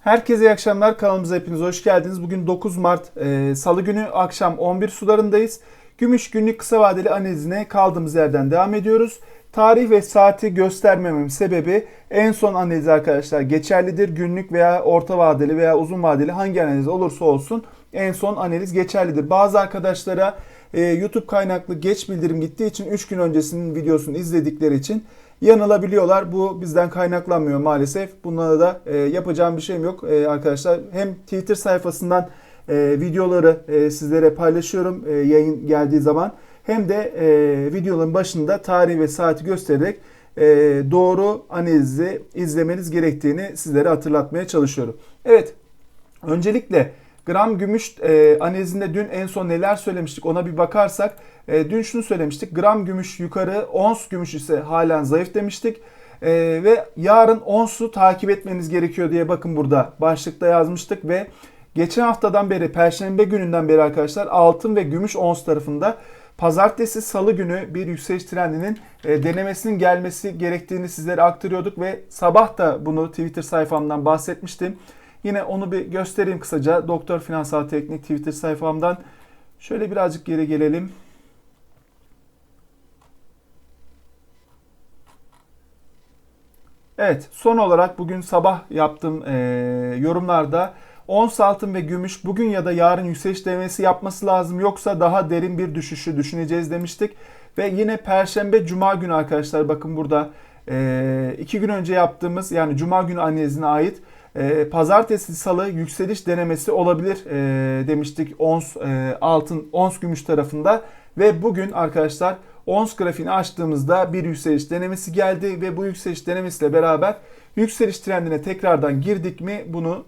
Herkese iyi akşamlar. Kanalımıza hepiniz hoş geldiniz. Bugün 9 Mart e, Salı günü akşam 11 sularındayız. Gümüş günlük kısa vadeli analizine kaldığımız yerden devam ediyoruz. Tarih ve saati göstermememin sebebi en son analiz arkadaşlar geçerlidir. Günlük veya orta vadeli veya uzun vadeli hangi analiz olursa olsun en son analiz geçerlidir. Bazı arkadaşlara e, YouTube kaynaklı geç bildirim gittiği için 3 gün öncesinin videosunu izledikleri için yanılabiliyorlar. Bu bizden kaynaklanmıyor maalesef. Bunlara da e, yapacağım bir şeyim yok e, arkadaşlar. Hem Twitter sayfasından e, videoları e, sizlere paylaşıyorum e, yayın geldiği zaman. Hem de e, videoların başında tarih ve saati göstererek e, doğru analizi izlemeniz gerektiğini sizlere hatırlatmaya çalışıyorum. Evet, öncelikle gram gümüş e, analizinde dün en son neler söylemiştik ona bir bakarsak e, dün şunu söylemiştik. Gram gümüş yukarı, ons gümüş ise halen zayıf demiştik. E, ve yarın onsu takip etmeniz gerekiyor diye bakın burada başlıkta yazmıştık ve geçen haftadan beri perşembe gününden beri arkadaşlar altın ve gümüş ons tarafında pazartesi salı günü bir yükseliş trendinin e, denemesinin gelmesi gerektiğini sizlere aktarıyorduk ve sabah da bunu Twitter sayfamdan bahsetmiştim. Yine onu bir göstereyim kısaca. Doktor Finansal Teknik Twitter sayfamdan. Şöyle birazcık geri gelelim. Evet, son olarak bugün sabah yaptığım e, yorumlarda ons altın ve gümüş bugün ya da yarın yükseliş denemesi yapması lazım yoksa daha derin bir düşüşü düşüneceğiz demiştik. Ve yine perşembe cuma günü arkadaşlar bakın burada e, iki gün önce yaptığımız yani cuma günü analizine ait e, pazartesi salı yükseliş denemesi olabilir e, demiştik ons e, altın ons gümüş tarafında ve bugün arkadaşlar ons grafiğini açtığımızda bir yükseliş denemesi geldi ve bu yükseliş denemesiyle beraber yükseliş trendine tekrardan girdik mi bunu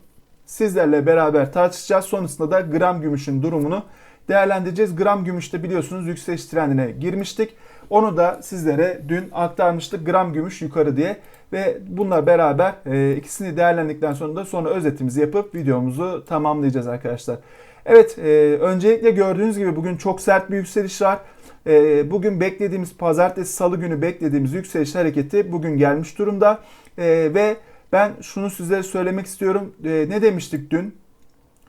sizlerle beraber tartışacağız. Sonrasında da gram gümüşün durumunu değerlendireceğiz. Gram gümüşte biliyorsunuz yükseliş trendine girmiştik. Onu da sizlere dün aktarmıştık. Gram gümüş yukarı diye. Ve bununla beraber e, ikisini değerlendikten sonra da sonra özetimizi yapıp videomuzu tamamlayacağız arkadaşlar. Evet e, öncelikle gördüğünüz gibi bugün çok sert bir yükseliş var. E, bugün beklediğimiz pazartesi salı günü beklediğimiz yükseliş hareketi bugün gelmiş durumda. E, ve ben şunu sizlere söylemek istiyorum. E, ne demiştik dün?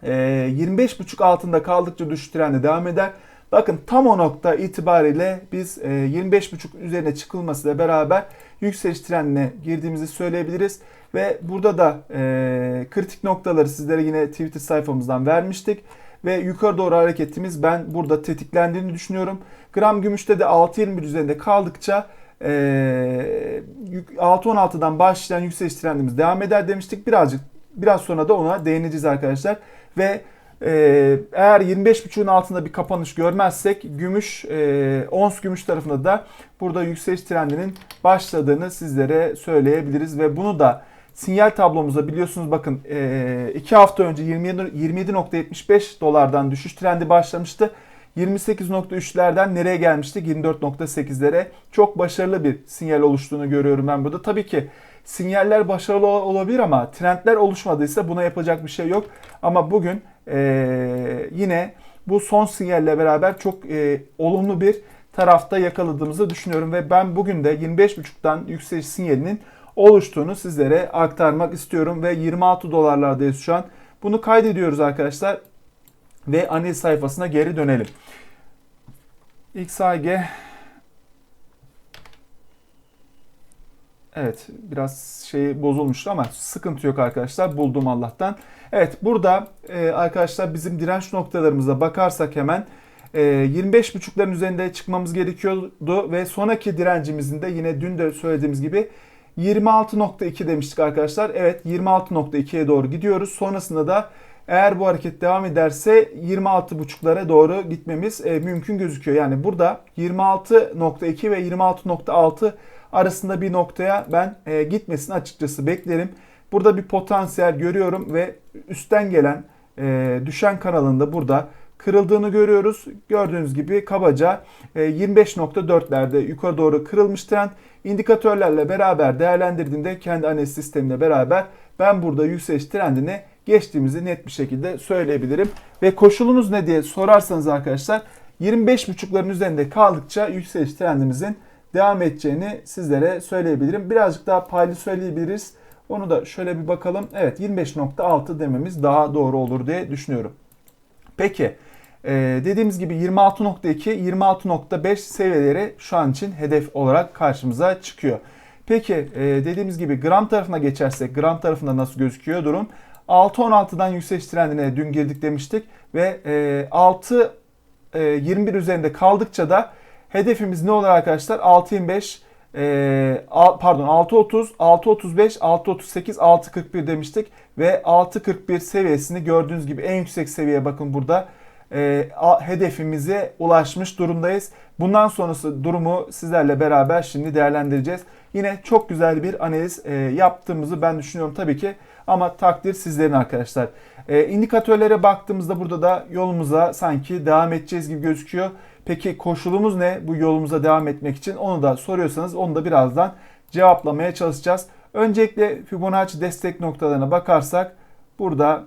E, 25.5 altında kaldıkça düşüş trendi devam eder. Bakın tam o nokta itibariyle biz 25.5 e, üzerine çıkılmasıyla beraber yükseliş trendine girdiğimizi söyleyebiliriz. Ve burada da e, kritik noktaları sizlere yine Twitter sayfamızdan vermiştik. Ve yukarı doğru hareketimiz ben burada tetiklendiğini düşünüyorum. Gram gümüşte de 6.21 üzerinde kaldıkça e, 6.16'dan başlayan yükseliş trendimiz devam eder demiştik. Birazcık biraz sonra da ona değineceğiz arkadaşlar. Ve eğer 25.5'un altında bir kapanış görmezsek gümüş, e, ons gümüş tarafında da burada yükseliş trendinin başladığını sizlere söyleyebiliriz ve bunu da sinyal tablomuzda biliyorsunuz bakın 2 e, hafta önce 27.75 dolardan düşüş trendi başlamıştı. 28.3'lerden nereye gelmişti? 24.8'lere. Çok başarılı bir sinyal oluştuğunu görüyorum ben burada. Tabii ki sinyaller başarılı olabilir ama trendler oluşmadıysa buna yapacak bir şey yok. Ama bugün e, yine bu son sinyalle beraber çok e, olumlu bir tarafta yakaladığımızı düşünüyorum ve ben bugün de 25.5'tan yükseliş sinyalinin oluştuğunu sizlere aktarmak istiyorum ve 26 dolarlardayız şu an. Bunu kaydediyoruz arkadaşlar ve analiz sayfasına geri dönelim. XAG Evet biraz şey bozulmuştu ama sıkıntı yok arkadaşlar. Buldum Allah'tan. Evet burada e, arkadaşlar bizim direnç noktalarımıza bakarsak hemen e, 25.5'ların üzerinde çıkmamız gerekiyordu ve sonraki direncimizin de yine dün de söylediğimiz gibi 26.2 demiştik arkadaşlar. Evet 26.2'ye doğru gidiyoruz. Sonrasında da eğer bu hareket devam ederse 26.5'lara doğru gitmemiz e, mümkün gözüküyor. Yani burada 26.2 ve 26.6 arasında bir noktaya ben e, gitmesini açıkçası beklerim. Burada bir potansiyel görüyorum ve üstten gelen e, düşen kanalında burada kırıldığını görüyoruz. Gördüğünüz gibi kabaca 25.4'lerde yukarı doğru kırılmış trend. İndikatörlerle beraber değerlendirdiğimde kendi analiz sistemine beraber ben burada yükseliş trendini geçtiğimizi net bir şekilde söyleyebilirim. Ve koşulumuz ne diye sorarsanız arkadaşlar 25.5'ların üzerinde kaldıkça yükseliş trendimizin devam edeceğini sizlere söyleyebilirim. Birazcık daha paylı söyleyebiliriz. Onu da şöyle bir bakalım. Evet 25.6 dememiz daha doğru olur diye düşünüyorum. Peki ee, dediğimiz gibi 26.2, 26.5 seviyeleri şu an için hedef olarak karşımıza çıkıyor. Peki e, dediğimiz gibi gram tarafına geçersek gram tarafında nasıl gözüküyor durum? 6.16'dan yükseliş trendine dün girdik demiştik ve e, 6 e, 21 üzerinde kaldıkça da hedefimiz ne olur arkadaşlar? 6.25 e, pardon 6.30, 6.35, 6.38, 6.41 demiştik ve 6.41 seviyesini gördüğünüz gibi en yüksek seviyeye bakın burada e, a- hedefimize ulaşmış durumdayız. Bundan sonrası durumu sizlerle beraber şimdi değerlendireceğiz. Yine çok güzel bir analiz e, yaptığımızı ben düşünüyorum tabii ki ama takdir sizlerin arkadaşlar. E, indikatörlere baktığımızda burada da yolumuza sanki devam edeceğiz gibi gözüküyor. Peki koşulumuz ne bu yolumuza devam etmek için? Onu da soruyorsanız onu da birazdan cevaplamaya çalışacağız. Öncelikle Fibonacci destek noktalarına bakarsak burada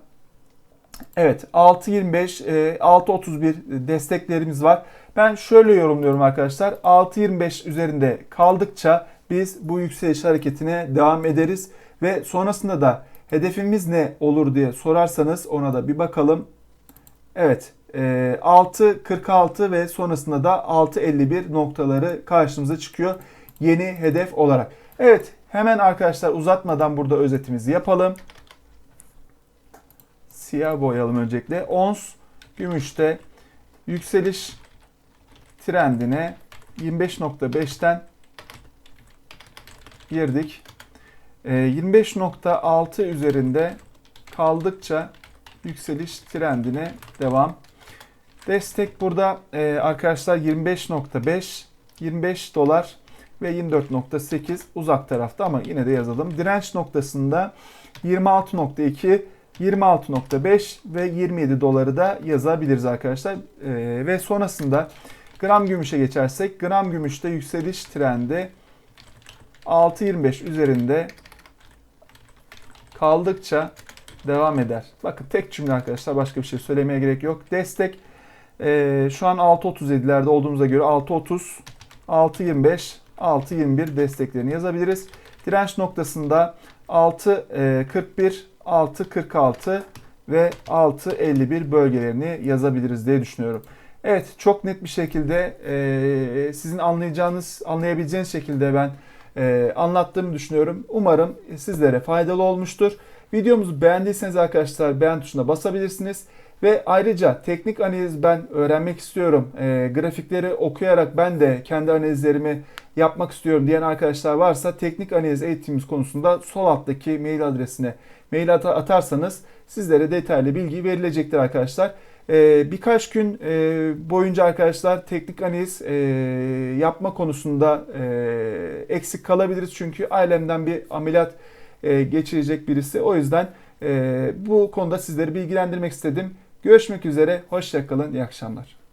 Evet 6.25, e, 6.31 desteklerimiz var. Ben şöyle yorumluyorum arkadaşlar. 6.25 üzerinde kaldıkça biz bu yükseliş hareketine devam ederiz. Ve sonrasında da hedefimiz ne olur diye sorarsanız ona da bir bakalım. Evet e, 6.46 ve sonrasında da 6.51 noktaları karşımıza çıkıyor. Yeni hedef olarak. Evet hemen arkadaşlar uzatmadan burada özetimizi yapalım siyah boyayalım öncelikle. Ons gümüşte yükseliş trendine 25.5'ten girdik. Ee, 25.6 üzerinde kaldıkça yükseliş trendine devam. Destek burada e, arkadaşlar 25.5, 25 dolar ve 24.8 uzak tarafta ama yine de yazalım. Direnç noktasında 26.2 26.5 ve 27 doları da yazabiliriz arkadaşlar. Ee, ve sonrasında gram gümüşe geçersek gram gümüşte yükseliş trendi 6.25 üzerinde kaldıkça devam eder. Bakın tek cümle arkadaşlar başka bir şey söylemeye gerek yok. Destek e, şu an 6.37'lerde olduğumuza göre 6.30, 6.25, 6.21 desteklerini yazabiliriz. Direnç noktasında 6.41, 6.46 ve 6.51 bölgelerini yazabiliriz diye düşünüyorum. Evet çok net bir şekilde e, sizin anlayacağınız, anlayabileceğiniz şekilde ben e, anlattığımı düşünüyorum. Umarım sizlere faydalı olmuştur. Videomuzu beğendiyseniz arkadaşlar beğen tuşuna basabilirsiniz. Ve ayrıca teknik analiz ben öğrenmek istiyorum. E, grafikleri okuyarak ben de kendi analizlerimi yapmak istiyorum diyen arkadaşlar varsa teknik analiz eğitimimiz konusunda sol alttaki mail adresine mail atarsanız sizlere detaylı bilgi verilecektir arkadaşlar. Ee, birkaç gün e, boyunca arkadaşlar teknik analiz e, yapma konusunda e, eksik kalabiliriz. Çünkü ailemden bir ameliyat e, geçirecek birisi. O yüzden e, bu konuda sizleri bilgilendirmek istedim. Görüşmek üzere, hoşçakalın, iyi akşamlar.